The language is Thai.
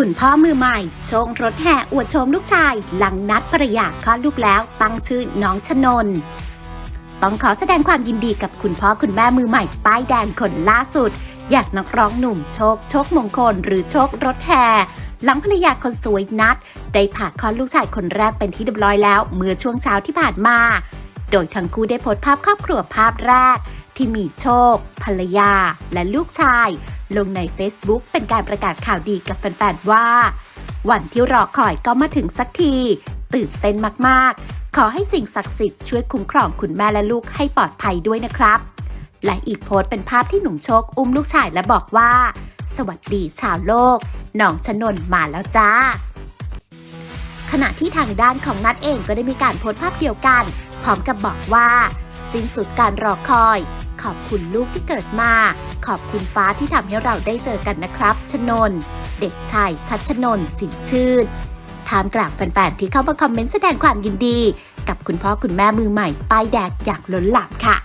คุณพ่อมือใหม่โชงรถแห่อวดโฉมลูกชาย หลังนัดภรรยาคลอดลูกแล้ว ตั้งชื่อน้องชนน ต้องขอแสดงความยินดีกับคุณพ่อคุณแม่มือใหม่ ป้ายแดงคนล่าสุด อยากนักร้องหนุ่มโชค โชคมงคล หรือโชครถแห่หลังภรรยาคนสวยนัด ได้ผ่าคลอดลูกชายคนแรกเป็นที่เรียบร้อยแล้ว เมื่อช่วงเช้าที่ผ่านมา โดยทั้งคู่ได้โพสต์ภาพครอบครัวภาพแรก ที่มีโชค ภรรยา และลูกชาย ลงใน Facebook เป็นการประกาศข่าวดีกับแฟนๆว่า วันที่รอคอยก็มาถึงสักที ตื่นเต้นมากๆ ขอให้สิ่งศักดิ์สิทธิ์ช่วยคุ้มครองคุณแม่และลูกให้ปลอดภัยด้วยนะครับ และอีกโพสต์เป็นภาพที่หนุ่มโชคอุ้มลูกชายและบอกว่า สวัสดีชาวโลกหนองชนนมาแล้วจ้า ณะที่ทางด้านของนัดเองก็ได้มีการโพสต์ภาพเดียวกัน พร้อมกับบอกว่า สิ้นสุดการรอคอย ขอบคุณลูกที่เกิดมา ขอบคุณฟ้าที่ทำให้เราได้เจอกันนะครับ ชนน เด็กชายชัดชนนสินชื่นทามกลางแฟนๆที่เข้ามาคอมเมนต์แสดงความยินดี กับคุณพ่อคุณแม่มือใหม่ป้ายแดกอย่างล้นหลามค่ะ